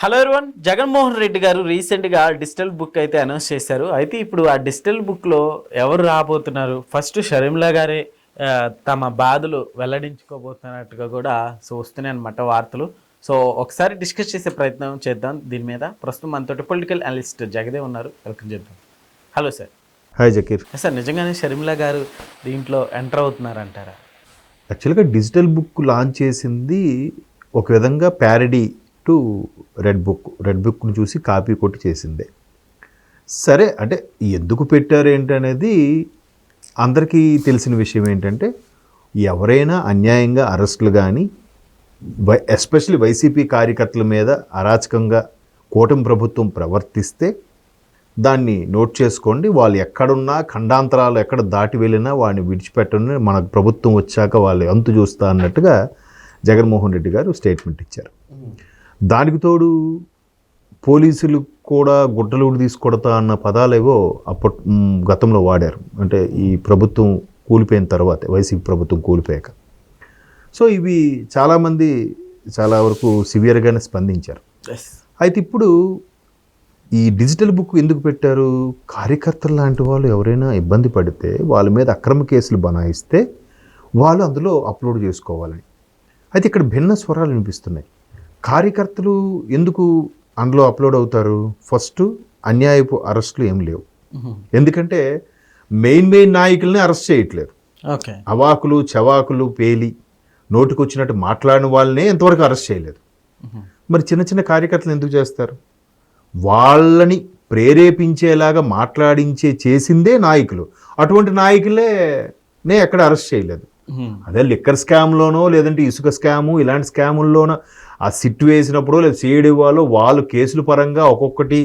Hello everyone Jaganmohan Reddy గారు రీసెంట్గా digital book అయితే అనౌన్స్ చేశారు. అయితే ఇప్పుడు ఆ డిజిటల్ బుక్లో ఎవరు రాబోతున్నారు? ఫస్ట్ షర్మిలా గారే తమ బాధలు వెల్లడించుకోబోతున్నట్టుగా కూడా సో వస్తున్నాయి అనమాట వార్తలు. సో ఒకసారి డిస్కస్ చేసే ప్రయత్నం చేద్దాం. దీని మీద ప్రస్తుతం మనతోటి పొలిటికల్ అనలిస్ట్ జగదే ఉన్నారు. వెల్కమ్ చేద్దాం. Hello sir hi Zakir sir నిజంగానే షర్మిలా గారు దీంట్లో ఎంటర్ అవుతున్నారంటారా యాక్చువల్గా డిజిటల్ బుక్ లాంచ్ చేసింది ఒక విధంగా parody to red book. Red బుక్ను చూసి కాపీ కొట్టి చేసిందే. సరే అంటే ఎందుకు పెట్టారు ఏంటనేది అందరికీ తెలిసిన విషయం ఏంటంటే ఎవరైనా అన్యాయంగా అరెస్టులు కానీ వై ఎస్పెషల్లీ వైసీపీ కార్యకర్తల మీద అరాచకంగా కూటమి ప్రభుత్వం ప్రవర్తిస్తే దాన్ని నోట్ చేసుకోండి. వాళ్ళు ఎక్కడున్నా ఖండాంతరాలు ఎక్కడ దాటి వెళ్ళినా వాడిని విడిచిపెట్టండి. మన ప్రభుత్వం వచ్చాక వాళ్ళు అంతు చూస్తా అన్నట్టుగా జగన్మోహన్ రెడ్డి గారు స్టేట్మెంట్ ఇచ్చారు. దానికి తోడు పోలీసులు కూడా గుడ్డలు తీసుకొడతా అన్న పదాలేవో అప్పట్ గతంలో వాడారు. అంటే ఈ ప్రభుత్వం కూలిపోయిన తర్వాత వైసీపీ ప్రభుత్వం కూలిపోయాక. సో ఇవి చాలామంది చాలా వరకు సివియర్గానే స్పందించారు. అయితే ఇప్పుడు ఈ డిజిటల్ బుక్ ఎందుకు పెట్టారు? కార్యకర్తలు లాంటి వాళ్ళు ఎవరైనా ఇబ్బంది పడితే వాళ్ళ మీద అక్రమ కేసులు బనాయిస్తే వాళ్ళు అందులో అప్లోడ్ చేసుకోవాలని. అయితే ఇక్కడ భిన్న స్వరాలు వినిపిస్తున్నాయి. కార్యకర్తలు ఎందుకు అందులో అప్లోడ్ అవుతారు? ఫస్ట్ అన్యాయపు అరెస్టులు ఏం లేవు. ఎందుకంటే మెయిన్ మెయిన్ నాయకుల్ని అరెస్ట్ చేయట్లేదు అవాకులు చవాకులు పేలి నోటికొచ్చినట్టు మాట్లాడిన వాళ్ళనే ఎంతవరకు అరెస్ట్ చేయలేదు. మరి చిన్న చిన్న కార్యకర్తలు ఎందుకు చేస్తారు? వాళ్ళని ప్రేరేపించేలాగా మాట్లాడించే చేసిందే నాయకులు. అటువంటి నాయకులే నే ఎక్కడ అరెస్ట్ చేయలేదు. అదే లిక్కర్ స్కామ్లోనో లేదంటే ఇసుక స్కాము ఇలాంటి స్కాముల్లోనో ఆ సిట్ వేసినప్పుడు లేదా సిఐడి వాళ్ళు వాళ్ళు కేసుల పరంగా ఒక్కొక్కటి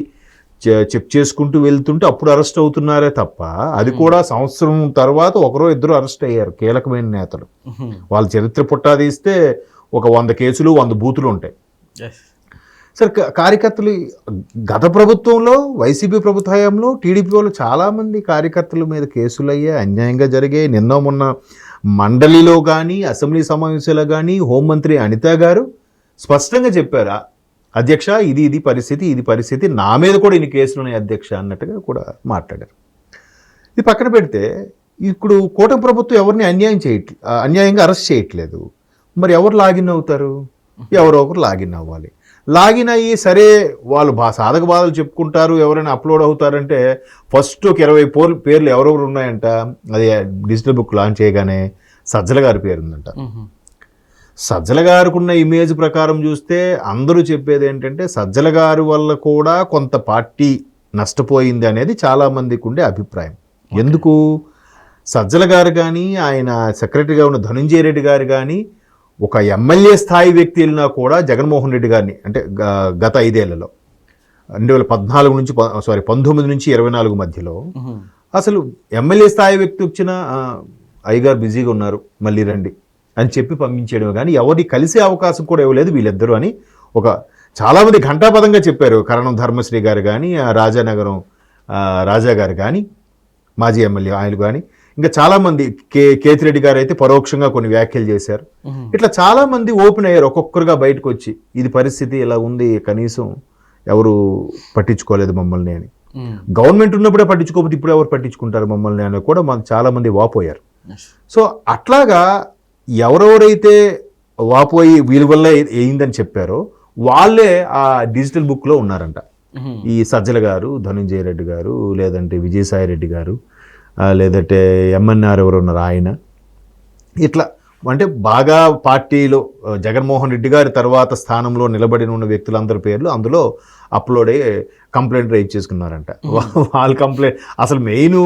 చె- చెక్ చేసుకుంటూ వెళ్తుంటే అప్పుడు అరెస్ట్ అవుతున్నారే తప్ప అది కూడా సంవత్సరం తర్వాత ఒకరో ఇద్దరు అరెస్ట్ అయ్యారు కీలకమైన నేతలు. వాళ్ళ చరిత్ర పుట్టా తీస్తే ఒక వంద కేసులు వంద బూతులు ఉంటాయి. సరే కార్యకర్తలు గత ప్రభుత్వంలో వైసీపీ ప్రభుత్వ హయాంలో టీడీపీ వాళ్ళు చాలామంది కార్యకర్తల మీద కేసులు అయ్యాయి అన్యాయంగా జరిగాయి. నిన్న మొన్న మండలిలో కానీ అసెంబ్లీ సమావేశాల్లో కానీ హోంమంత్రి అనిత గారు స్పష్టంగా చెప్పారా అధ్యక్ష ఇది ఇది పరిస్థితి ఇది పరిస్థితి నా మీద కూడా ఇన్ని కేసులు ఉన్నాయి అధ్యక్ష అన్నట్టుగా కూడా మాట్లాడారు. ఇది పక్కన పెడితే ఇప్పుడు కూటమి ప్రభుత్వం ఎవరిని అన్యాయం చేయట్లే అన్యాయంగా అరెస్ట్ చేయట్లేదు. మరి ఎవరు లాగిన్ అవుతారు? ఎవరో ఒకరు లాగిన్ అవ్వాలి. లాగిన్ అయ్యి సరే వాళ్ళు బా సాధక బాధలు చెప్పుకుంటారు ఎవరైనా అప్లోడ్ అవుతారంటే ఫస్ట్ ఒక ఇరవై పోర్ పేర్లు ఎవరెవరు ఉన్నాయంట అది డిజిటల్ బుక్ లాంచ్ చేయగానే సజ్జల గారి పేరు ఉందంట సజ్జల గారికి ఉన్న ఇమేజ్ ప్రకారం చూస్తే అందరూ చెప్పేది ఏంటంటే సజ్జల గారి వల్ల కూడా కొంత పార్టీ నష్టపోయింది అనేది చాలామందికి ఉండే అభిప్రాయం. ఎందుకు? సజ్జల గారు కానీ ఆయన సెక్రటరీగా ఉన్న ధనుంజయ రెడ్డి గారు కానీ ఒక ఎమ్మెల్యే స్థాయి వ్యక్తి వెళ్ళినా కూడా జగన్మోహన్ రెడ్డి గారిని అంటే గత ఐదేళ్ళలో రెండు వేల పద్నాలుగు నుంచి సారీ పంతొమ్మిది నుంచి ఇరవై నాలుగు మధ్యలో అసలు ఎమ్మెల్యే స్థాయి వ్యక్తి వచ్చిన అయ్యగారు బిజీగా ఉన్నారు మళ్ళీ రండి అని చెప్పి పంపించేయడం కానీ ఎవరిని కలిసే అవకాశం కూడా ఇవ్వలేదు వీళ్ళిద్దరూ అని ఒక చాలామంది ఘంటాపదంగా చెప్పారు. కరణం ధర్మశ్రీ గారు కానీ రాజానగరం రాజా గారు కానీ మాజీ ఎమ్మెల్యే ఆయన కానీ. ఇంకా చాలామంది కే కేతిరెడ్డి గారు అయితే పరోక్షంగా కొన్ని వ్యాఖ్యలు చేశారు. ఇట్లా చాలామంది ఓపెన్ అయ్యారు ఒక్కొక్కరుగా బయటకు వచ్చి ఇది పరిస్థితి ఇలా ఉంది కనీసం ఎవరు పట్టించుకోలేదు మమ్మల్ని అని. గవర్నమెంట్ ఉన్నప్పుడే పట్టించుకోకపోతే ఇప్పుడు ఎవరు పట్టించుకుంటారు మమ్మల్ని అని కూడా మన చాలామంది వాపోయారు సో అట్లాగా ఎవరెవరైతే వాపోయి వీళ్ళ వల్ల అయిందని చెప్పారో వాళ్ళే ఆ డిజిటల్ బుక్లో ఉన్నారంట. ఈ సజ్జల గారు ధనుంజయ రెడ్డి గారు లేదంటే విజయసాయి రెడ్డి గారు లేదంటే ఎంఎన్ఆర్ ఎవరు ఉన్నారు ఆయన. ఇట్లా అంటే బాగా పార్టీలో జగన్మోహన్ రెడ్డి గారి తర్వాత స్థానంలో నిలబడి ఉన్న వ్యక్తులందరి పేర్లు అందులో అప్లోడ్ అయ్యి కంప్లైంట్ రైజ్ చేసుకున్నారంట. వాళ్ళు కంప్లైంట్ అసలు మెయిన్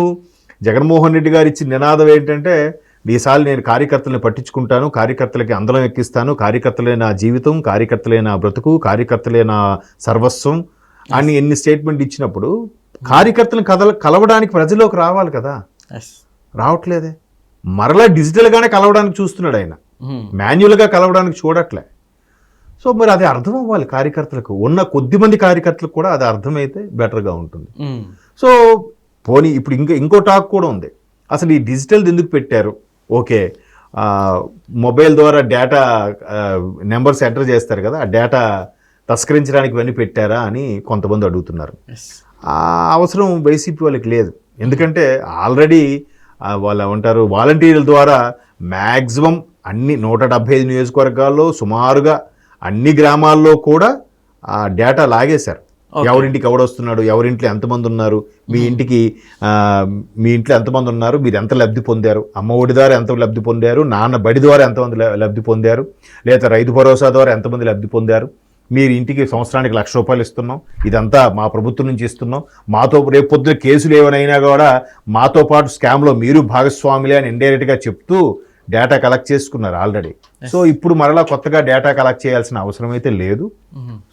జగన్మోహన్ రెడ్డి గారు ఇచ్చిన నినాదం ఏంటంటే ఈసారి నేను కార్యకర్తలను పట్టించుకుంటాను కార్యకర్తలకి అందలం ఎక్కిస్తాను కార్యకర్తలే నా జీవితం కార్యకర్తలే నా బ్రతుకు కార్యకర్తలే నా సర్వస్వం అని ఎన్ని స్టేట్మెంట్ ఇచ్చినప్పుడు కార్యకర్తలను కదల కలవడానికి ప్రజల్లోకి రావాలి కదా. రావట్లేదే. మరలా డిజిటల్గానే కలవడానికి చూస్తున్నాడు ఆయన. మాన్యువల్గా కలవడానికి చూడట్లే. సో మరి అది అర్థం అవ్వాలి కార్యకర్తలకు. ఉన్న కొద్ది మంది కార్యకర్తలకు కూడా అది అర్థమైతే బెటర్గా ఉంటుంది. సో పోనీ ఇప్పుడు ఇంకా ఇంకో టాక్ కూడా ఉంది. అసలు ఈ డిజిటల్ ఎందుకు పెట్టారు? ఓకే మొబైల్ ద్వారా డేటా నెంబర్స్ ఎంటర్ చేస్తారు కదా ఆ డేటా తస్కరించడానికి ఇవన్నీ పెట్టారా అని కొంతమంది అడుగుతున్నారు. అవసరం వైసీపీ వాళ్ళకి లేదు. ఎందుకంటే ఆల్రెడీ వాళ్ళు ఏమంటారు వాలంటీర్ల ద్వారా మ్యాక్సిమం అన్ని నూట డెబ్బై ఐదు నియోజకవర్గాల్లో సుమారుగా అన్ని గ్రామాల్లో కూడా ఆ డేటా లాగేశారు. ఎవరింటికి ఎవడొస్తున్నాడు ఎవరింట్లో ఎంతమంది ఉన్నారు మీ ఇంటికి మీ ఇంట్లో ఎంతమంది ఉన్నారు మీరు ఎంత లబ్ధి పొందారు అమ్మ ఒడి ద్వారా ఎంత లబ్ధి పొందారు నాన్న బడి ద్వారా ఎంతమంది లబ్ధి పొందారు లేదా రైతు భరోసా ద్వారా ఎంతమంది లబ్ధి పొందారు మీరు ఇంటికి సంవత్సరానికి లక్ష రూపాయలు ఇస్తున్నాం. ఇదంతా మా ప్రభుత్వం నుంచి ఇస్తున్నాం. మాతో రేపు పొద్దున కేసులు ఏమైనా కూడా మాతో పాటు స్కామ్లో మీరు భాగస్వాములే అని ఇండైరెక్ట్గా చెప్తూ డేటా కలెక్ట్ చేసుకున్నారు ఆల్రెడీ సో ఇప్పుడు మరలా కొత్తగా డేటా కలెక్ట్ చేయాల్సిన అవసరం అయితే లేదు.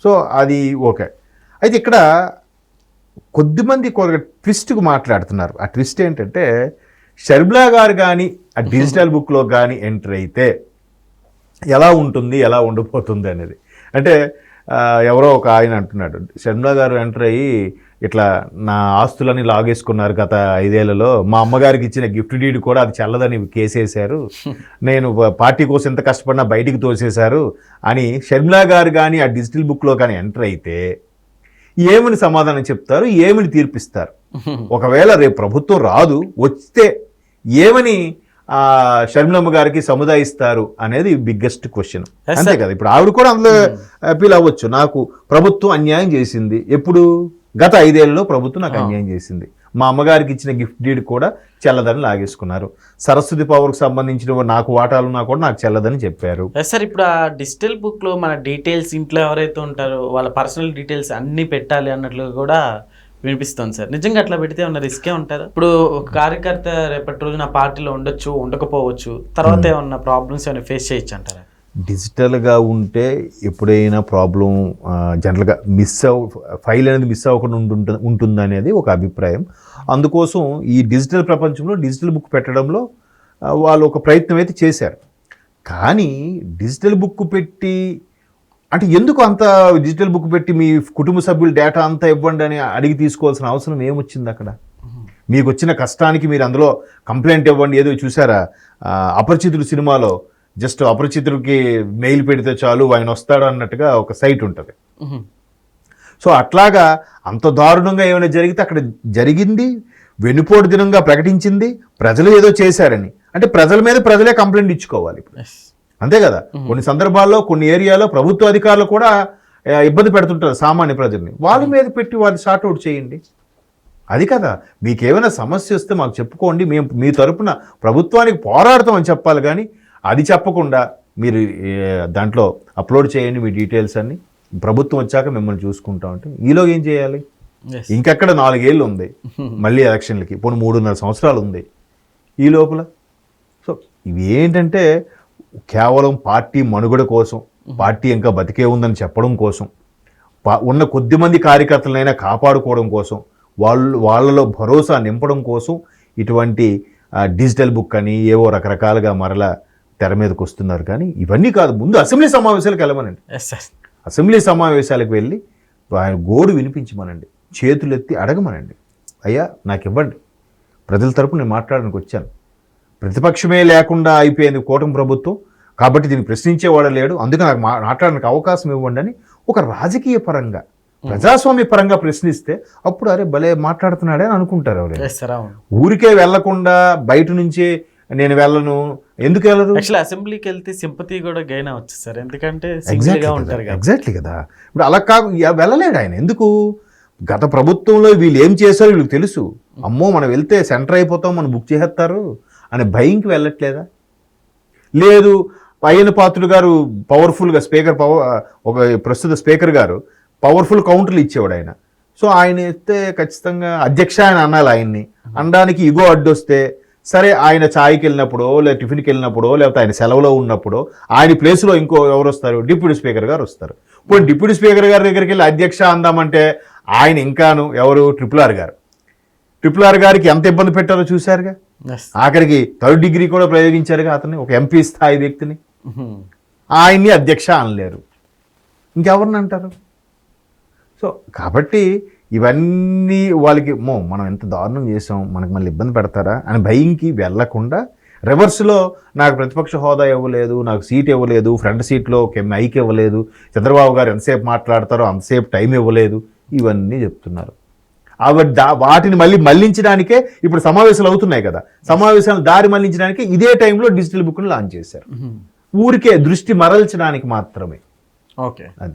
సో అది ఓకే. అయితే ఇక్కడ కొద్దిమంది ఒక ట్విస్ట్కు మాట్లాడుతున్నారు. ఆ ట్విస్ట్ ఏంటంటే షర్మిలా గారు కానీ ఆ డిజిటల్ బుక్లో కానీ ఎంటర్ అయితే ఎలా ఉంటుంది ఎలా ఉండిపోతుంది అనేది. అంటే ఎవరో ఒక ఆయన అంటున్నాడు. షర్మిలా గారు ఎంటర్ అయ్యి ఇట్లా నా ఆస్తులని లాగేసుకున్నారు గత ఐదేళ్ళలో. మా అమ్మగారికి ఇచ్చిన గిఫ్ట్ డీడ్ కూడా అది చల్లదని కేసేశారు. నేను పార్టీ కోసం ఎంత కష్టపడినా బయటికి తోసేశారు అని షర్మిలా గారు కానీ ఆ డిజిటల్ బుక్లో కానీ ఎంటర్ అయితే ఏమని సమాధానం చెప్తారు? ఏమని తీర్పిస్తారు? ఒకవేళ రేపు ప్రభుత్వం రాదు వస్తే ఏమని షర్మిలమ్మ గారికి సముదాయిస్తారు అనేది బిగ్గెస్ట్ క్వశ్చన్. అంతే. కదా? ఇప్పుడు ఆవిడ కూడా అందులో అపీల్ అవ్వచ్చు. నాకు ప్రభుత్వం అన్యాయం చేసింది. ఎప్పుడు? గత ఐదేళ్ళలో ప్రభుత్వం నాకు అన్యాయం చేసింది. మా అమ్మగారికి ఇచ్చిన గిఫ్ట్ డీడ్ కూడా చెల్లదని లాగేసుకున్నారు. సరస్వతి పవర్కి సంబంధించిన నాకు వాటాలున్నా కూడా నాకు చెల్లదని చెప్పారు. సార్ ఇప్పుడు ఆ డిజిటల్ బుక్లో మన డీటెయిల్స్ ఇంట్లో ఎవరైతే ఉంటారో వాళ్ళ పర్సనల్ డీటెయిల్స్ అన్ని పెట్టాలి అన్నట్లు కూడా వినిపిస్తుంది సార్. నిజంగా అట్లా పెడితే ఉన్న రిస్కే ఉంటారా ఇప్పుడు ఒక కార్యకర్త రేపటి రోజున పార్టీలో ఉండొచ్చు ఉండకపోవచ్చు తర్వాత ఏమన్నా ప్రాబ్లమ్స్ ఏమైనా ఫేస్ చేయొచ్చు అంటారా? డిజిటల్గా ఉంటే ఎప్పుడైనా ప్రాబ్లం జనరల్గా మిస్ అవ్ ఫైల్ అనేది మిస్ అవ్వకుండా ఉంటుంట ఉంటుంది అనేది ఒక అభిప్రాయం. అందుకోసం ఈ డిజిటల్ ప్రపంచంలో డిజిటల్ బుక్ పెట్టడంలో వాళ్ళు ఒక ప్రయత్నం అయితే చేశారు. కానీ డిజిటల్ బుక్ పెట్టి అంటే ఎందుకు అంత డిజిటల్ బుక్ పెట్టి మీ కుటుంబ సభ్యుల డేటా అంతా ఇవ్వండి అని అడిగి తీసుకోవాల్సిన అవసరం ఏమొచ్చింది అక్కడ? మీకు వచ్చిన కష్టానికి మీరు అందులో కంప్లైంట్ ఇవ్వండి. ఏదో చూసారా? అపరిచితుడు సినిమాలో జస్ట్ అపరిచితుడికి మెయిల్ పెడితే చాలు ఆయన వస్తాడు అన్నట్టుగా ఒక సైట్ ఉంటుంది. సో అట్లాగా అంత దారుణంగా ఏమైనా జరిగితే అక్కడ జరిగింది వెనుపోటు దినంగా ప్రకటించింది ప్రజలు ఏదో చేశారని. అంటే ప్రజల మీద ప్రజలే కంప్లైంట్ ఇచ్చుకోవాలి ఎస్ అంతే కదా? కొన్ని సందర్భాల్లో కొన్ని ఏరియాలో ప్రభుత్వ అధికారులు కూడా ఇబ్బంది పెడుతుంటారు సామాన్య ప్రజల్ని. వాళ్ళ మీద పెట్టి వాళ్ళు సార్ట్అవుట్ చేయండి. అది కదా? మీకేమైనా సమస్య వస్తే మాకు చెప్పుకోండి. మేము మీ తరపున ప్రభుత్వానికి పోరాడతామని చెప్పాలి కానీ అది చెప్పకుండా మీరు దాంట్లో అప్లోడ్ చేయండి మీ డీటెయిల్స్ అన్ని. ప్రభుత్వం వచ్చాక మిమ్మల్ని చూసుకుంటాం అంటే ఈలోగా ఏం చేయాలి? ఇంకెక్కడ నాలుగేళ్ళు ఉంది. మళ్ళీ ఎలక్షన్లకి. పోనీ మూడున్నర సంవత్సరాలు ఉంది. ఈ లోపల. సో ఇవి ఏంటంటే కేవలం పార్టీ మనుగడ కోసం పార్టీ ఇంకా బతికే ఉందని చెప్పడం కోసం పా- ఉన్న కొద్దిమంది కార్యకర్తలనైనా కాపాడుకోవడం కోసం వాళ్ళు వాళ్ళలో భరోసా నింపడం కోసం ఇటువంటి డిజిటల్ బుక్ అని ఏవో రకరకాలుగా మరలా తెర మీదకి వస్తున్నారు. కానీ ఇవన్నీ కాదు ముందు అసెంబ్లీ సమావేశాలకు వెళ్ళమనండి. అసెంబ్లీ సమావేశాలకు వెళ్ళి ఆయన గోడు వినిపించమనండి. చేతులెత్తి అడగమనండి. అయ్యా నాకు ఇవ్వండి ప్రజల తరపు నేను మాట్లాడడానికి వచ్చాను. ప్రతిపక్షమే లేకుండా అయిపోయింది కూటమి ప్రభుత్వం. కాబట్టి దీన్ని ప్రశ్నించేవాడు లేడు. అందుకే నాకు మాట్లాడడానికి అవకాశం ఇవ్వండి అని ఒక రాజకీయ పరంగా ప్రజాస్వామ్య పరంగా ప్రశ్నిస్తే అప్పుడు అరే భలే మాట్లాడుతున్నాడే అని అనుకుంటారు అవును. ఊరికే వెళ్ళకుండా బయట నుంచే నేను వెళ్ళను. ఎందుకు వెళ్ళరు? యాక్చువల్లీ అసెంబ్లీకి వెళ్తే సింపతి కూడా గెయిన్ అవ్వచ్చు సార్ ఎందుకంటే ఉంటారు కదా ఎగ్జాక్ట్లీ కదా. ఇప్పుడు అలా యా- వెళ్ళలేడు ఆయన. ఎందుకు? గత ప్రభుత్వంలో వీళ్ళు ఏం చేశారో వీళ్ళకి తెలుసు. అమ్మో మనం వెళ్తే సెంటర్ అయిపోతాం మనం బుక్ చేసేస్తారు అనే భయంకి వెళ్ళట్లేదా? లేదు. అయ్యన పాత్రుడు గారు పవర్ఫుల్గా స్పీకర్ పవర్ ఒక ప్రస్తుత స్పీకర్ గారు పవర్ఫుల్ కౌంటర్లు ఇచ్చేవాడు ఆయన. సో ఆయన ఇస్తే ఖచ్చితంగా అధ్యక్ష ఆయన అనాలి ఆయన్ని. అనడానికి ఇగో అడ్డొస్తే సరే ఆయన ఛాయ్కి వెళ్ళినప్పుడో లేదా టిఫిన్కి వెళ్ళినప్పుడో లేకపోతే ఆయన సెలవులో ఉన్నప్పుడో ఆయన ప్లేస్లో ఇంకో ఎవరు వస్తారు? డిప్యూటీ స్పీకర్ గారు వస్తారు. ఇప్పుడు డిప్యూటీ స్పీకర్ గారి దగ్గరికి వెళ్ళి అధ్యక్ష అందామంటే ఆయన ఇంకాను ఎవరు? ట్రిపుల్ ఆర్ గారు. ట్రిపుల్ ఆర్ గారికి ఎంత ఇబ్బంది పెట్టారో చూశారుగా? ఆఖరికి థర్డ్ డిగ్రీ కూడా ప్రయోగించారుగా అతన్ని ఒక ఎంపీ స్థాయి వ్యక్తిని. ఆయన్ని అధ్యక్ష అనలేరు. ఇంకెవరిని అంటారు? సో కాబట్టి ఇవన్నీ వాళ్ళకి మో మనం ఎంత దారుణం చేసాం మనకు మళ్ళీ ఇబ్బంది పెడతారా? అని భయంకి వెళ్ళకుండా రివర్స్లో నాకు ప్రతిపక్ష హోదా ఇవ్వలేదు నాకు సీట్ ఇవ్వలేదు ఫ్రంట్ సీట్లో ఒక మైక్ ఇవ్వలేదు చంద్రబాబు గారు ఎంతసేపు మాట్లాడతారో అంతసేపు టైం ఇవ్వలేదు ఇవన్నీ చెప్తున్నారు. దా- వాటిని మళ్ళీ మళ్ళించడానికే ఇప్పుడు సమావేశాలు అవుతున్నాయి కదా. సమావేశాలు దారి మళ్ళించడానికి ఇదే టైంలో డిజిటల్ బుక్ను లాంచ్ చేశారు. ఊరికే దృష్టి మరల్చడానికి మాత్రమే. ఓకే. అది.